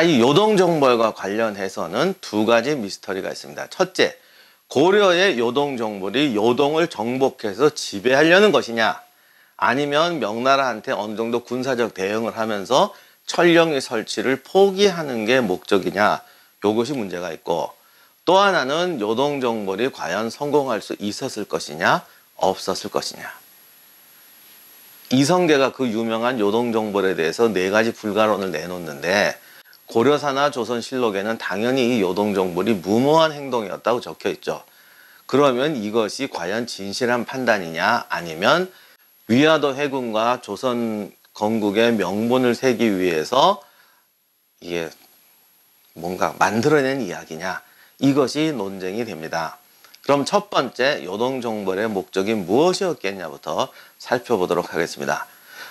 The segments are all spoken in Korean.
자, 이 요동정벌과 관련해서는 두 가지 미스터리가 있습니다. 첫째, 고려의 요동정벌이 요동을 정복해서 지배하려는 것이냐, 아니면 명나라한테 어느 정도 군사적 대응을 하면서 천령의 설치를 포기하는 게 목적이냐, 요것이 문제가 있고, 또 하나는 요동정벌이 과연 성공할 수 있었을 것이냐, 없었을 것이냐. 이성계가 그 유명한 요동정벌에 대해서 네 가지 불가론을 내놓는데, 고려사나 조선실록에는 당연히 이 요동정벌이 무모한 행동이었다고 적혀 있죠. 그러면 이것이 과연 진실한 판단이냐 아니면 위화도 해군과 조선 건국의 명분을 세기 위해서 이게 뭔가 만들어낸 이야기냐 이것이 논쟁이 됩니다. 그럼 첫 번째 요동정벌의 목적이 무엇이었겠냐부터 살펴보도록 하겠습니다.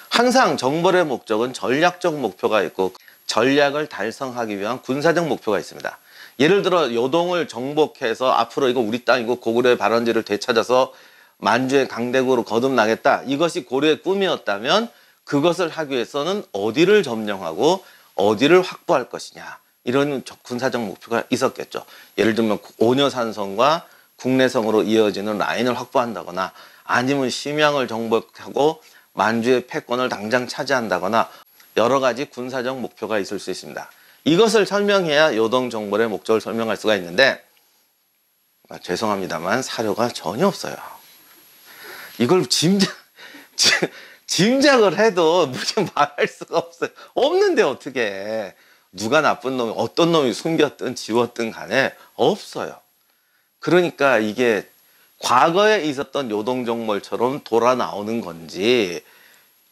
항상 정벌의 목적은 전략적 목표가 있고 전략을 달성하기 위한 군사적 목표가 있습니다. 예를 들어 요동을 정복해서 앞으로 이거 우리 땅이고 고구려의 발원지를 되찾아서 만주의 강대국으로 거듭나겠다. 이것이 고려의 꿈이었다면 그것을 하기 위해서는 어디를 점령하고 어디를 확보할 것이냐. 이런 군사적 목표가 있었겠죠. 예를 들면 오녀산성과 국내성으로 이어지는 라인을 확보한다거나 아니면 심양을 정복하고 만주의 패권을 당장 차지한다거나 여러 가지 군사적 목표가 있을 수 있습니다. 이것을 설명해야 요동 정벌의 목적을 설명할 수가 있는데 아, 죄송합니다만 사료가 전혀 없어요. 이걸 짐작, 짐작을 해도 무슨 말할 수가 없어요. 없는데 어떻게 누가 나쁜 놈이 어떤 놈이 숨겼든 지웠든 간에 없어요. 그러니까 이게 과거에 있었던 요동정벌처럼 돌아 나오는 건지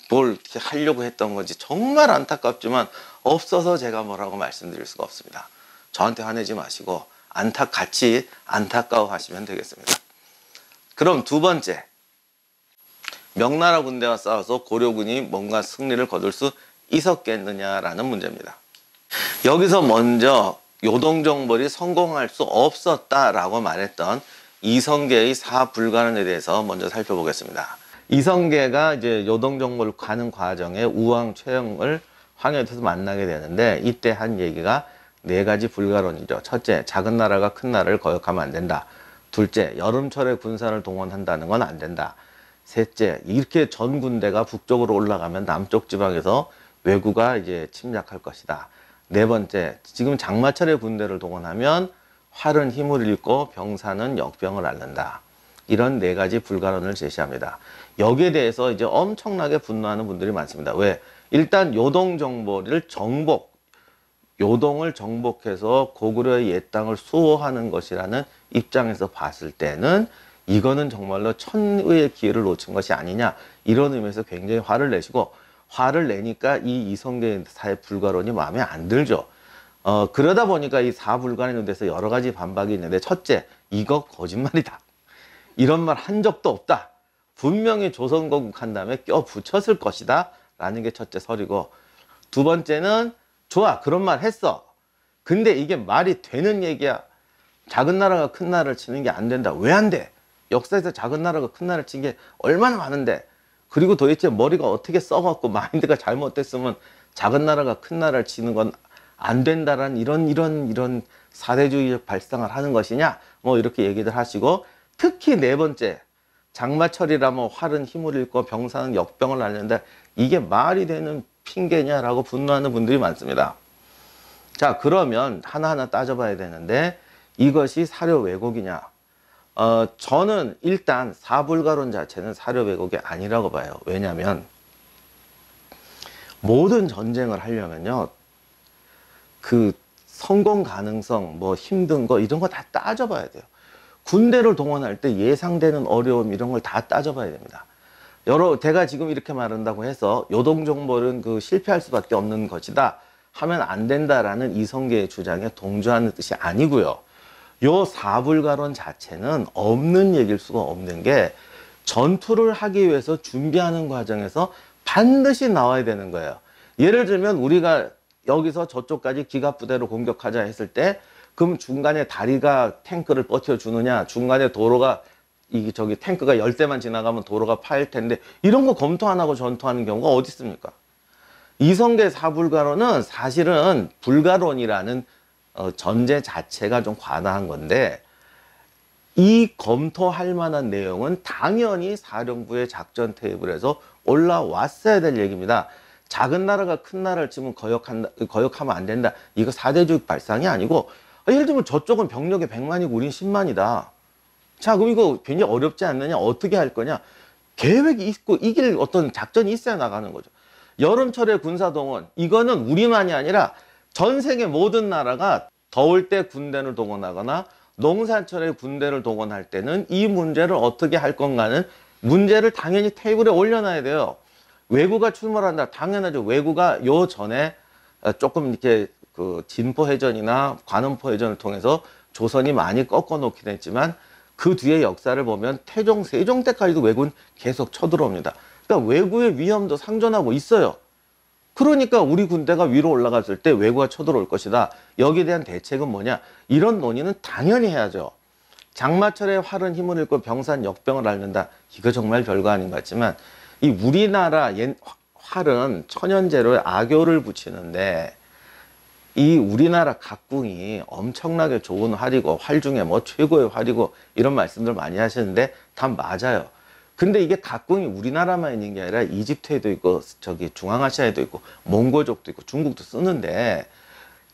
뭘 이렇게 하려고 했던 건지 정말 안타깝지만 없어서 제가 뭐라고 말씀드릴 수가 없습니다. 저한테 화내지 마시고 안타 같이 안타까워 하시면 되겠습니다. 그럼 두 번째 명나라 군대와 싸워서 고려군이 뭔가 승리를 거둘 수 있었겠느냐라는 문제입니다. 여기서 먼저 요동정벌이 성공할 수 없었다라고 말했던 이성계의 사불가능에 대해서 먼저 살펴보겠습니다. 이성계가 이제 요동정벌 가는 과정에 우왕 최영을 황해도에서 만나게 되는데 이때 한 얘기가 네 가지 불가론이죠. 첫째, 작은 나라가 큰 나라를 거역하면 안 된다. 둘째, 여름철에 군사를 동원한다는 건 안 된다. 셋째, 이렇게 전 군대가 북쪽으로 올라가면 남쪽 지방에서 왜구가 이제 침략할 것이다. 네 번째, 지금 장마철에 군대를 동원하면 활은 힘을 잃고 병사는 역병을 앓는다. 이런 네 가지 불가론을 제시합니다. 여기에 대해서 이제 엄청나게 분노하는 분들이 많습니다. 왜? 일단 요동 정보를 정복, 요동을 정복해서 고구려의 옛 땅을 수호하는 것이라는 입장에서 봤을 때는 이거는 정말로 천의의 기회를 놓친 것이 아니냐 이런 의미에서 굉장히 화를 내시고 화를 내니까 이 이성계 사의 불가론이 마음에 안 들죠. 어, 그러다 보니까 이 사불가론에 대해서 여러 가지 반박이 있는데 첫째, 이거 거짓말이다. 이런 말 한 적도 없다. 분명히 조선건국 한 다음에 껴 붙였을 것이다. 라는 게 첫째 설이고 두 번째는 좋아 그런 말 했어. 근데 이게 말이 되는 얘기야. 작은 나라가 큰 나라를 치는 게 안 된다. 왜 안 돼? 역사에서 작은 나라가 큰 나라를 친 게 얼마나 많은데. 그리고 도대체 머리가 어떻게 썩었고 마인드가 잘못됐으면 작은 나라가 큰 나라를 치는 건 안 된다라는 이런 이런 이런 사대주의적 발상을 하는 것이냐 뭐 이렇게 얘기들 하시고 특히 네 번째 장마철이라면 활은 힘을 잃고 병사는 역병을 앓는데 이게 말이 되는 핑계냐라고 분노하는 분들이 많습니다. 자 그러면 하나하나 따져봐야 되는데 이것이 사료 왜곡이냐 어, 저는 일단 사불가론 자체는 사료 왜곡이 아니라고 봐요. 왜냐하면 모든 전쟁을 하려면요 그 성공 가능성 뭐 힘든 거 이런 거 다 따져봐야 돼요. 군대를 동원할 때 예상되는 어려움 이런 걸 다 따져봐야 됩니다. 여러 제가 지금 이렇게 말한다고 해서 요동정벌은 그 실패할 수밖에 없는 것이다 하면 안 된다라는 이성계의 주장에 동조하는 뜻이 아니고요. 요 사불가론 자체는 없는 얘기일 수가 없는 게 전투를 하기 위해서 준비하는 과정에서 반드시 나와야 되는 거예요. 예를 들면 우리가 여기서 저쪽까지 기갑부대로 공격하자 했을 때 그럼 중간에 다리가 탱크를 버텨주느냐 중간에 도로가 이 저기 탱크가 열 대만 지나가면 도로가 파일 텐데 이런 거 검토 안 하고 전투하는 경우가 어디 있습니까? 이성계 사불가론은 사실은 불가론이라는 어, 전제 자체가 좀 과다한 건데 이 검토할 만한 내용은 당연히 사령부의 작전 테이블에서 올라왔어야 될 얘기입니다. 작은 나라가 큰 나라를 치면 거역한다, 거역하면 안 된다. 이거 사대주의 발상이 아니고 예를 들면 저쪽은 병력이 100만이고 우린 10만이다. 자, 그럼 이거 굉장히 어렵지 않느냐? 어떻게 할 거냐? 계획이 있고 이길 어떤 작전이 있어야 나가는 거죠. 여름철에 군사동원 이거는 우리만이 아니라 전 세계 모든 나라가 더울 때 군대를 동원하거나 농사철에 군대를 동원할 때는 이 문제를 어떻게 할 건가는 문제를 당연히 테이블에 올려놔야 돼요. 외구가 출몰한다. 당연하죠. 외구가 요 전에 조금 이렇게 그 진포 해전이나 관음포 해전을 통해서 조선이 많이 꺾어 놓긴 했지만 그 뒤에 역사를 보면 태종, 세종 때까지도 왜군 계속 쳐들어옵니다. 그러니까 왜구의 위험도 상존하고 있어요. 그러니까 우리 군대가 위로 올라갔을 때 왜구가 쳐들어올 것이다. 여기에 대한 대책은 뭐냐? 이런 논의는 당연히 해야죠. 장마철에 활은 힘을 잃고 병산 역병을 앓는다. 이거 정말 별거 아닌 것 같지만 이 우리나라 옛 활은 천연재료에 악교를 붙이는데 이 우리나라 각궁이 엄청나게 좋은 활이고 활 중에 뭐 최고의 활이고 이런 말씀들 많이 하시는데 다 맞아요. 근데 이게 각궁이 우리나라만 있는 게 아니라 이집트에도 있고 저기 중앙아시아에도 있고 몽골족도 있고 중국도 쓰는데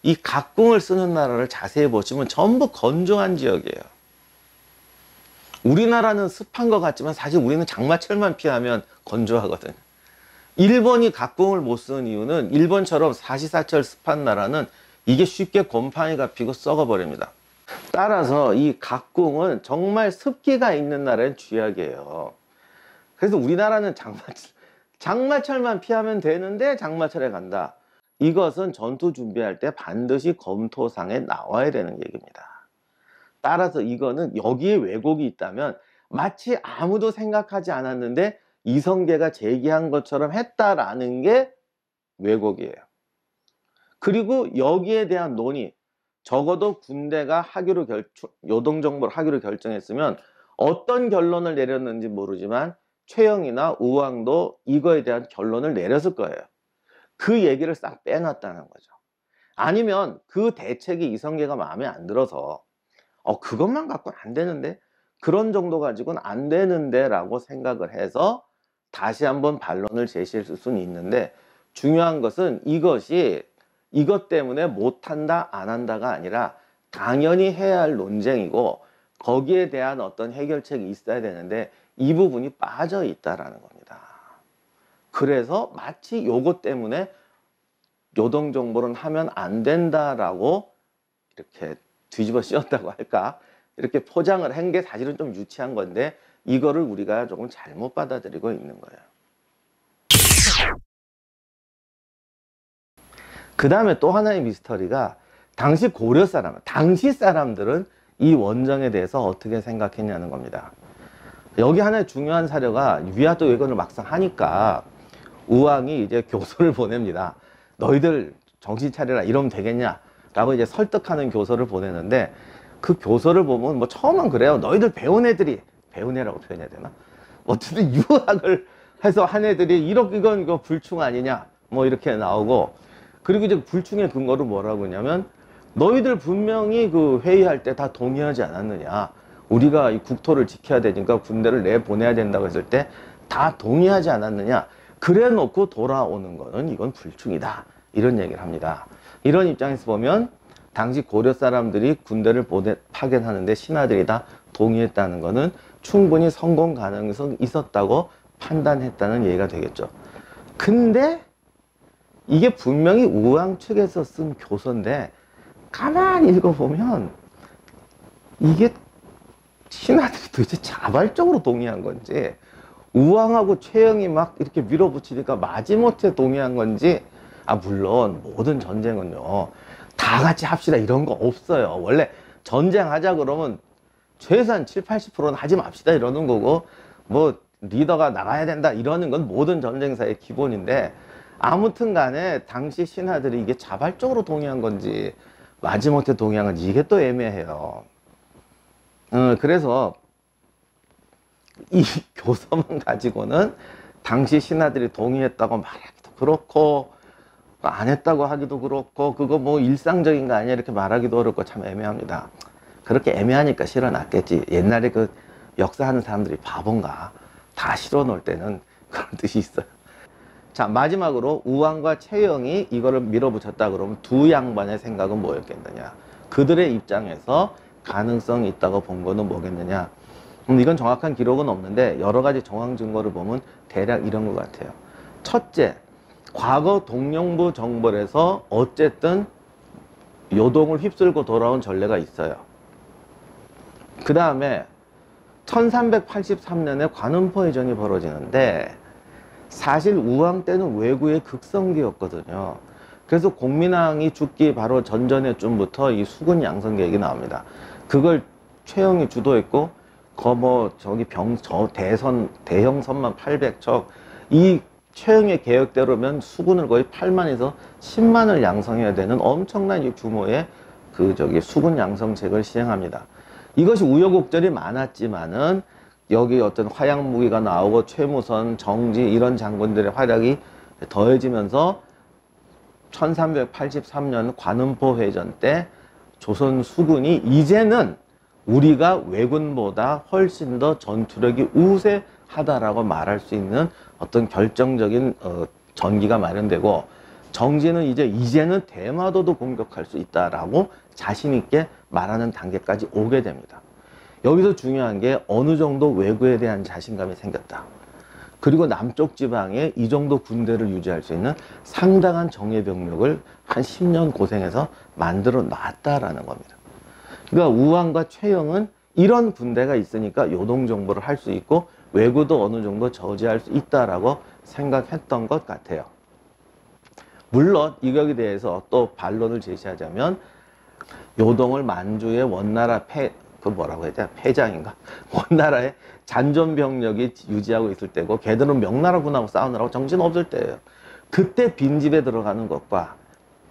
이 각궁을 쓰는 나라를 자세히 보시면 전부 건조한 지역이에요. 우리나라는 습한 것 같지만 사실 우리는 장마철만 피하면 건조하거든. 일본이 각궁을 못 쓰는 이유는 일본처럼 사시사철 습한 나라는 이게 쉽게 곰팡이가 피고 썩어버립니다. 따라서 이 각궁은 정말 습기가 있는 나라는 쥐약이에요. 그래서 우리나라는 장마철, 장마철만 피하면 되는데 장마철에 간다. 이것은 전투 준비할 때 반드시 검토상에 나와야 되는 얘기입니다. 따라서 이거는 여기에 왜곡이 있다면 마치 아무도 생각하지 않았는데 이성계가 제기한 것처럼 했다라는 게 왜곡이에요. 그리고 여기에 대한 논의, 적어도 군대가 하기로 결, 요동정보를 하기로 결정했으면 어떤 결론을 내렸는지 모르지만 최영이나 우왕도 이거에 대한 결론을 내렸을 거예요. 그 얘기를 싹 빼놨다는 거죠. 아니면 그 대책이 이성계가 마음에 안 들어서 어 그것만 갖고는 안 되는데 그런 정도 가지고는 안 되는데 라고 생각을 해서 다시 한번 반론을 제시했을 수는 있는데 중요한 것은 이것이 이것 때문에 못한다 안 한다가 아니라 당연히 해야 할 논쟁이고 거기에 대한 어떤 해결책이 있어야 되는데 이 부분이 빠져 있다라는 겁니다. 그래서 마치 요것 때문에 요동 정보는 하면 안 된다라고 이렇게 뒤집어 씌웠다고 할까 이렇게 포장을 한 게 사실은 좀 유치한 건데 이거를 우리가 조금 잘못 받아들이고 있는 거예요. 그 다음에 또 하나의 미스터리가 당시 고려 사람, 당시 사람들은 이 원정에 대해서 어떻게 생각했냐는 겁니다. 여기 하나의 중요한 사료가 위화도 외건을 막상 하니까 우왕이 이제 교서를 보냅니다. 너희들 정신 차려라 이러면 되겠냐? 라고 이제 설득하는 교서를 보내는데 그 교서를 보면 뭐 처음은 그래요. 너희들 배운 애들이 배운 애라고 표현해야 되나? 어쨌든 유학을 해서 한 애들이 이렇게 이건 이거 불충 아니냐? 뭐 이렇게 나오고 그리고 이제 불충의 근거를 뭐라고 하냐면 너희들 분명히 그 회의할 때 다 동의하지 않았느냐? 우리가 이 국토를 지켜야 되니까 군대를 내보내야 된다고 했을 때 다 동의하지 않았느냐? 그래 놓고 돌아오는 거는 이건 불충이다. 이런 얘기를 합니다. 이런 입장에서 보면 당시 고려 사람들이 군대를 보내, 파견하는데 신하들이 다 동의했다는 것은 충분히 성공 가능성이 있었다고 판단했다는 얘기가 되겠죠. 근데 이게 분명히 우왕 측에서 쓴 교서인데 가만히 읽어보면 이게 신하들이 도대체 자발적으로 동의한 건지 우왕하고 최영이 막 이렇게 밀어붙이니까 마지못해 동의한 건지 아 물론 모든 전쟁은요 다 같이 합시다 이런 거 없어요. 원래 전쟁하자 그러면 최소한 7, 80%는 하지 맙시다 이러는 거고 뭐 리더가 나가야 된다 이러는 건 모든 전쟁사의 기본인데 아무튼 간에 당시 신하들이 이게 자발적으로 동의한 건지 마지못해 동의한 건지 이게 또 애매해요. 어, 그래서 이 교서만 가지고는 당시 신하들이 동의했다고 말하기도 그렇고 안 했다고 하기도 그렇고 그거 뭐 일상적인 거 아니야 이렇게 말하기도 어렵고 참 애매합니다. 그렇게 애매하니까 실어놨겠지. 옛날에 그 역사하는 사람들이 바본가 다 실어놓을 때는 그런 뜻이 있어요. 자 마지막으로 우왕과 채영이 이거를 밀어붙였다 그러면 두 양반의 생각은 뭐였겠느냐 그들의 입장에서 가능성이 있다고 본 거는 뭐겠느냐 음, 이건 정확한 기록은 없는데 여러 가지 정황 증거를 보면 대략 이런 것 같아요 첫째 과거 동령부 정벌에서 어쨌든 요동을 휩쓸고 돌아온 전례가 있어요 그 다음에 1383년에 관음포 해전이 벌어지는데 사실 우왕 때는 외구의 극성기였거든요. 그래서 공민왕이 죽기 바로 전전에쯤부터 이 수군 양성 계획이 나옵니다. 그걸 최영이 주도했고 거뭐 저기 병 저 대선 대형 선만 800척 이 최영의 계획대로면 수군을 거의 8만에서 10만을 양성해야 되는 엄청난 이 규모의 그 저기 수군 양성책을 시행합니다. 이것이 우여곡절이 많았지만은 여기 어떤 화약 무기가 나오고 최무선, 정지 이런 장군들의 활약이 더해지면서 1383년 관음포 회전 때 조선 수군이 이제는 우리가 왜군보다 훨씬 더 전투력이 우세하다라고 말할 수 있는 어떤 결정적인 어, 전기가 마련되고 정지는 이제 이제는 대마도도 공격할 수 있다라고 자신 있게 말하는 단계까지 오게 됩니다. 여기서 중요한 게 어느 정도 외구에 대한 자신감이 생겼다. 그리고 남쪽 지방에 이 정도 군대를 유지할 수 있는 상당한 정예 병력을 한 10년 고생해서 만들어 놨다라는 겁니다. 그러니까 우왕과 최영은 이런 군대가 있으니까 요동 정보를 할 수 있고 외구도 어느 정도 저지할 수 있다라고 생각했던 것 같아요. 물론 이격에 대해서 또 반론을 제시하자면 요동을 만주의 원나라 폐, 그 뭐라고 해야 되나 패장인가 원나라의 잔존 병력이 유지하고 있을 때고 걔들은 명나라군하고 싸우느라고 정신 없을 때예요. 그때 빈집에 들어가는 것과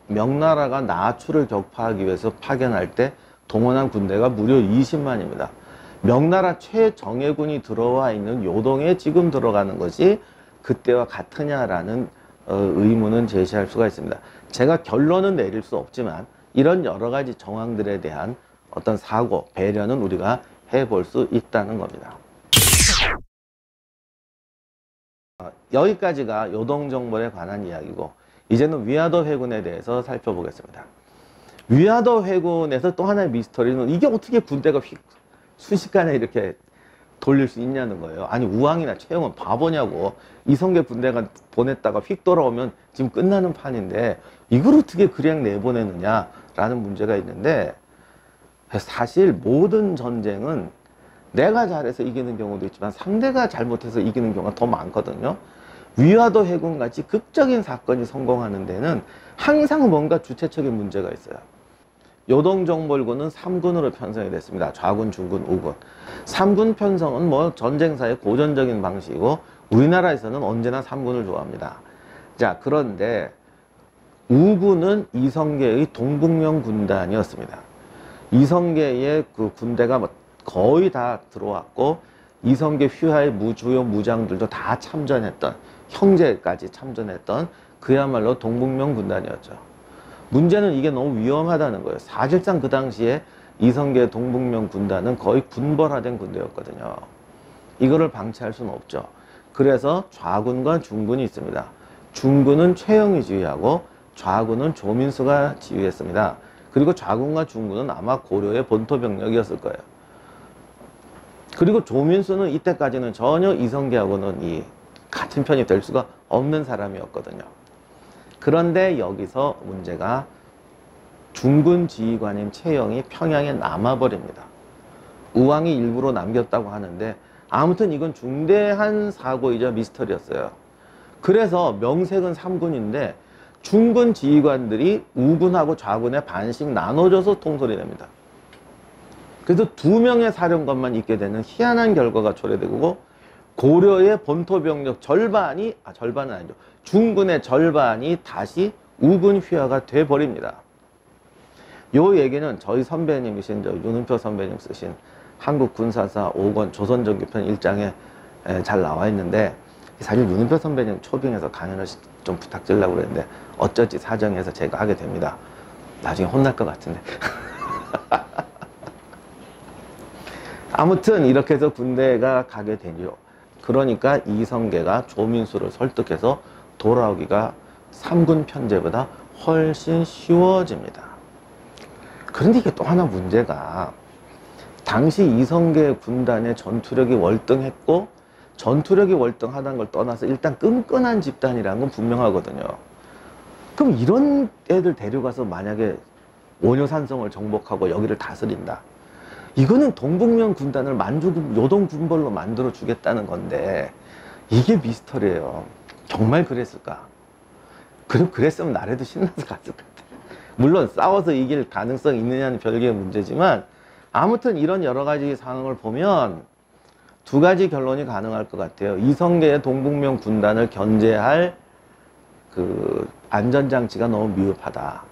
명나라가 나추를 격파하기 위해서 파견할 때 동원한 군대가 무려 20만입니다. 명나라 최정예군이 들어와 있는 요동에 지금 들어가는 것이 그때와 같으냐라는 어, 의문은 제시할 수가 있습니다. 제가 결론은 내릴 수 없지만 이런 여러 가지 정황들에 대한 어떤 사고, 배려는 우리가 해볼 수 있다는 겁니다. 어, 여기까지가 요동정벌에 관한 이야기고 이제는 위화도 회군에 대해서 살펴보겠습니다. 위화도 회군에서 또 하나의 미스터리는 이게 어떻게 군대가 휙 순식간에 이렇게 돌릴 수 있냐는 거예요. 아니 우왕이나 최영은 바보냐고 이성계 군대가 보냈다가 휙 돌아오면 지금 끝나는 판인데 이걸 어떻게 그냥 내보내느냐라는 문제가 있는데 사실 모든 전쟁은 내가 잘해서 이기는 경우도 있지만 상대가 잘못해서 이기는 경우가 더 많거든요. 위화도 해군 같이 극적인 사건이 성공하는 데는 항상 뭔가 주체적인 문제가 있어요. 요동정벌군은 3군으로 편성이 됐습니다. 좌군, 중군, 우군. 3군 편성은 뭐 전쟁사의 고전적인 방식이고 우리나라에서는 언제나 3군을 좋아합니다. 자, 그런데 우군은 이성계의 동북면 군단이었습니다. 이성계의 그 군대가 뭐 거의 다 들어왔고 이성계 휘하의 무주요 무장들도 다 참전했던 형제까지 참전했던 그야말로 동북면 군단이었죠. 문제는 이게 너무 위험하다는 거예요. 사실상 그 당시에 이성계 동북면 군단은 거의 군벌화된 군대였거든요. 이거를 방치할 수는 없죠. 그래서 좌군과 중군이 있습니다. 중군은 최영이 지휘하고 좌군은 조민수가 지휘했습니다. 그리고 좌군과 중군은 아마 고려의 본토 병력이었을 거예요. 그리고 조민수는 이때까지는 전혀 이성계하고는 이 같은 편이 될 수가 없는 사람이었거든요. 그런데 여기서 문제가 중군 지휘관인 최영이 평양에 남아버립니다. 우왕이 일부러 남겼다고 하는데 아무튼 이건 중대한 사고이자 미스터리였어요. 그래서 명색은 3군인데 중군 지휘관들이 우군하고 좌군에 반씩 나눠져서 통솔이 됩니다. 그래서 두 명의 사령관만 있게 되는 희한한 결과가 초래되고 고려의 본토 병력 절반이 아 절반은 아니죠. 중군의 절반이 다시 우군 휘하가 돼 버립니다. 요 얘기는 저희 선배님이신 저 윤은표 선배님 쓰신 한국 군사사 5권 조선정규편 1장에 잘 나와 있는데 사실 윤은표 선배님 초빙해서 강연을 시- 좀 부탁드리려고 그랬는데 어쩌지 사정해서 제가 하게 됩니다. 나중에 혼날 것 같은데. 아무튼 이렇게 해서 군대가 가게 되죠. 그러니까 이성계가 조민수를 설득해서 돌아오기가 삼군 편제보다 훨씬 쉬워집니다. 그런데 이게 또 하나 문제가 당시 이성계 군단의 전투력이 월등했고 전투력이 월등하다는 걸 떠나서 일단 끈끈한 집단이라는 건 분명하거든요. 그럼 이런 애들 데려가서 만약에 원효산성을 정복하고 여기를 다스린다. 이거는 동북면 군단을 만주 요동 군벌로 만들어 주겠다는 건데 이게 미스터리예요. 정말 그랬을까? 그럼 그랬으면 나라도 신나서 갔을 것 같아. 물론 싸워서 이길 가능성이 있느냐는 별개의 문제지만 아무튼 이런 여러 가지 상황을 보면 두 가지 결론이 가능할 것 같아요. 이성계의 동북면 군단을 견제할 그 안전장치가 너무 미흡하다.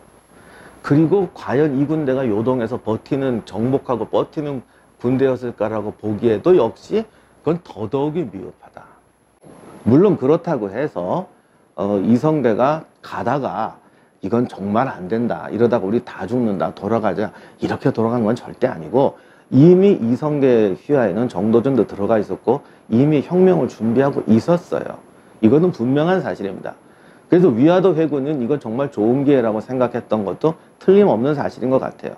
그리고 과연 이 군대가 요동에서 버티는 정복하고 버티는 군대였을까라고 보기에도 역시 그건 더더욱이 미흡하다. 물론 그렇다고 해서 어, 이성대가 가다가 이건 정말 안 된다. 이러다가 우리 다 죽는다. 돌아가자. 이렇게 돌아간 건 절대 아니고 이미 이성계 휘하에는 정도전도 들어가 있었고 이미 혁명을 준비하고 있었어요. 이거는 분명한 사실입니다. 그래서 위화도 회군은 이건 정말 좋은 기회라고 생각했던 것도 틀림없는 사실인 것 같아요.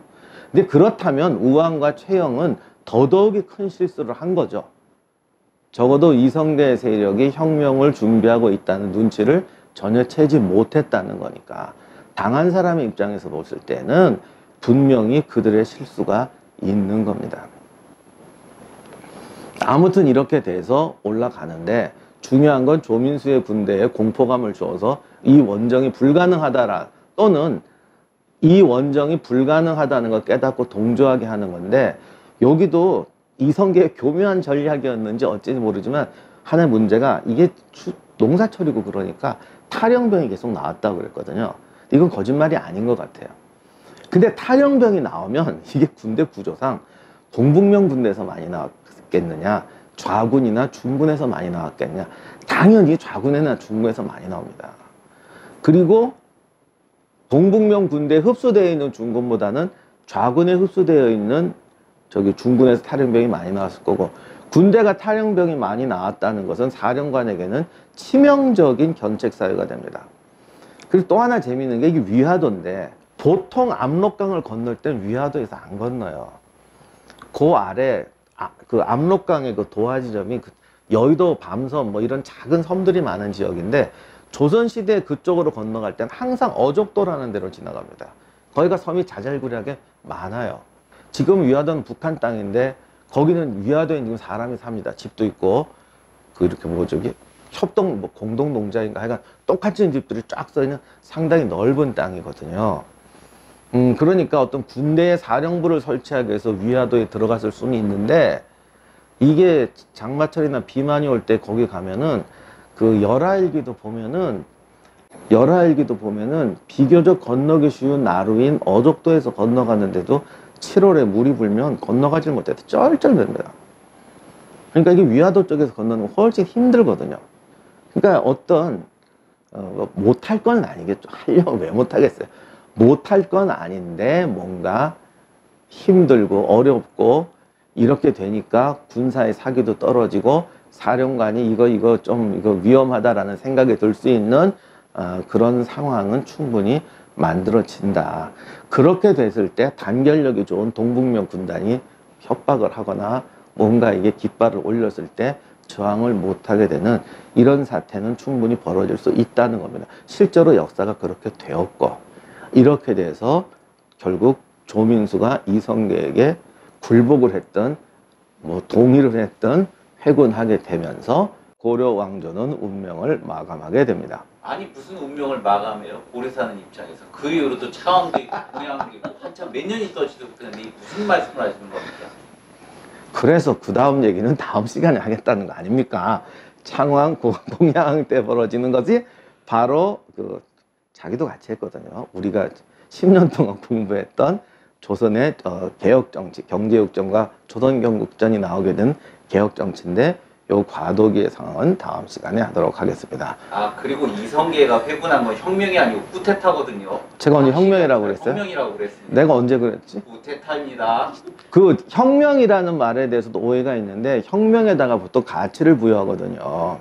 근데 그렇다면 우왕과 최영은 더더욱이 큰 실수를 한 거죠. 적어도 이성계 세력이 혁명을 준비하고 있다는 눈치를 전혀 채지 못했다는 거니까 당한 사람의 입장에서 봤을 때는 분명히 그들의 실수가 있는 겁니다. 아무튼 이렇게 돼서 올라가는데 중요한 건 조민수의 군대에 공포감을 주어서 이 원정이 불가능하다라 또는 이 원정이 불가능하다는 걸 깨닫고 동조하게 하는 건데 여기도 이성계의 교묘한 전략이었는지 어찌 모르지만 하나의 문제가 이게 추- 농사철이고 그러니까 탈영병이 계속 나왔다고 그랬거든요. 이건 거짓말이 아닌 것 같아요. 근데 탈영병이 나오면 이게 군대 구조상 동북면 군대에서 많이 나왔겠느냐 좌군이나 중군에서 많이 나왔겠냐 당연히 좌군이나 중군에서 많이 나옵니다. 그리고 동북면 군대에 흡수되어 있는 중군보다는 좌군에 흡수되어 있는 저기 중군에서 탈영병이 많이 나왔을 거고 군대가 탈영병이 많이 나왔다는 것은 사령관에게는 치명적인 견책 사유가 됩니다. 그리고 또 하나 재미있는 게 이게 위화도인데 보통 압록강을 건널 땐 위화도에서 안 건너요. 그 아래 아, 그 압록강의 그 도화지점이 그 여의도 밤섬 뭐 이런 작은 섬들이 많은 지역인데 조선 시대 그쪽으로 건너갈 땐 항상 어족도라는 데로 지나갑니다. 거기가 섬이 자잘구레하게 많아요. 지금 위화도는 북한 땅인데 거기는 위화도에 지금 사람이 삽니다. 집도 있고 그 이렇게 뭐 저기 협동 뭐 공동 농자인가 하여간 똑같은 집들이 쫙 써 있는 상당히 넓은 땅이거든요. 음 그러니까 어떤 군대의 사령부를 설치하기 위해서 위화도에 들어갔을 수는 있는데 이게 장마철이나 비만이 올 때 거기 가면은 그 열하일기도 보면은 열하일기도 보면은 비교적 건너기 쉬운 나루인 어족도에서 건너갔는데도 7월에 물이 불면 건너가질 못해서 쩔쩔맵니다. 그러니까 이게 위화도 쪽에서 건너는 건 훨씬 힘들거든요. 그러니까 어떤 어, 못할 건 아니겠죠. 하려면 왜 못하겠어요. 못할 건 아닌데 뭔가 힘들고 어렵고 이렇게 되니까 군사의 사기도 떨어지고 사령관이 이거 이거 좀 이거 위험하다라는 생각이 들 수 있는 어, 그런 상황은 충분히 만들어진다. 그렇게 됐을 때 단결력이 좋은 동북면 군단이 협박을 하거나 뭔가 이게 깃발을 올렸을 때 저항을 못하게 되는 이런 사태는 충분히 벌어질 수 있다는 겁니다. 실제로 역사가 그렇게 되었고 이렇게 돼서 결국 조민수가 이성계에게 굴복을 했던 뭐 동의를 했던 회군하게 되면서 고려 왕조는 운명을 마감하게 됩니다. 아니 무슨 운명을 마감해요? 오래 사는 입장에서 그 이후로도 차왕도 있고 고양도 있고 한참 몇 년이 떠지도 이게 무슨 말씀을 하시는 겁니까? 그래서 그 다음 얘기는 다음 시간에 하겠다는 거 아닙니까? 창왕 고- 공양 때 벌어지는 것이 바로 그 자기도 같이 했거든요. 우리가 10년 동안 공부했던 조선의 어, 개혁 정치, 경제 역정과 조선 경국전이 나오게 된 개혁 정치인데 요 과도기의 상황은 다음 시간에 하도록 하겠습니다. 아 그리고 이성계가 회군한 건 혁명이 아니고 쿠데타거든요. 제가 언제 혁명이라고 그랬어요? 혁명이라고 그랬습니다. 내가 언제 그랬지? 쿠데타입니다. 그 혁명이라는 말에 대해서도 오해가 있는데 혁명에다가 보통 가치를 부여하거든요.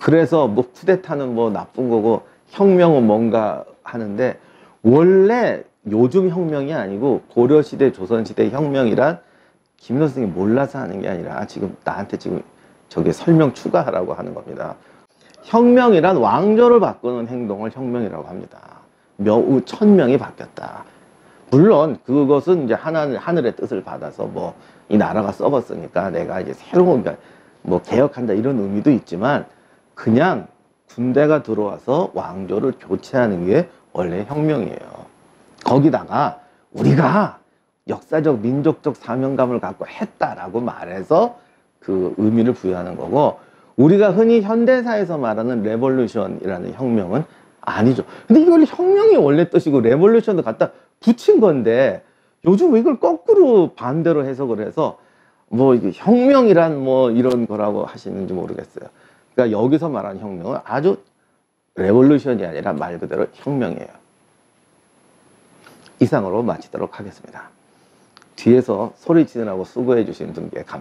그래서 뭐 쿠데타는 뭐 나쁜 거고 혁명은 뭔가 하는데 원래 요즘 혁명이 아니고 고려 시대 조선 시대 혁명이란 김일성 선생이 몰라서 하는 게 아니라 지금 나한테 지금 저게 설명 추가하라고 하는 겁니다. 혁명이란 왕조를 바꾸는 행동을 혁명이라고 합니다. 몇, 천 명이 바뀌었다. 물론 그것은 이제 하늘, 하늘의 뜻을 받아서 뭐 이 나라가 썩었으니까 내가 이제 새로운 뭐 개혁한다 이런 의미도 있지만 그냥 군대가 들어와서 왕조를 교체하는 게 원래 혁명이에요. 거기다가 우리가 역사적 민족적 사명감을 갖고 했다라고 말해서 그 의미를 부여하는 거고 우리가 흔히 현대사에서 말하는 레볼루션이라는 혁명은 아니죠. 근데 이걸 혁명이 원래 뜻이고 레볼루션도 갖다 붙인 건데 요즘 이걸 거꾸로 반대로 해석을 해서 뭐 혁명이란 뭐 이런 거라고 하시는지 모르겠어요. 그러니까 여기서 말하는 혁명은 아주 레볼루션이 아니라 말 그대로 혁명이에요. 이상으로 마치도록 하겠습니다. 뒤에서 소리 지르라고 수고해 주신 분께 감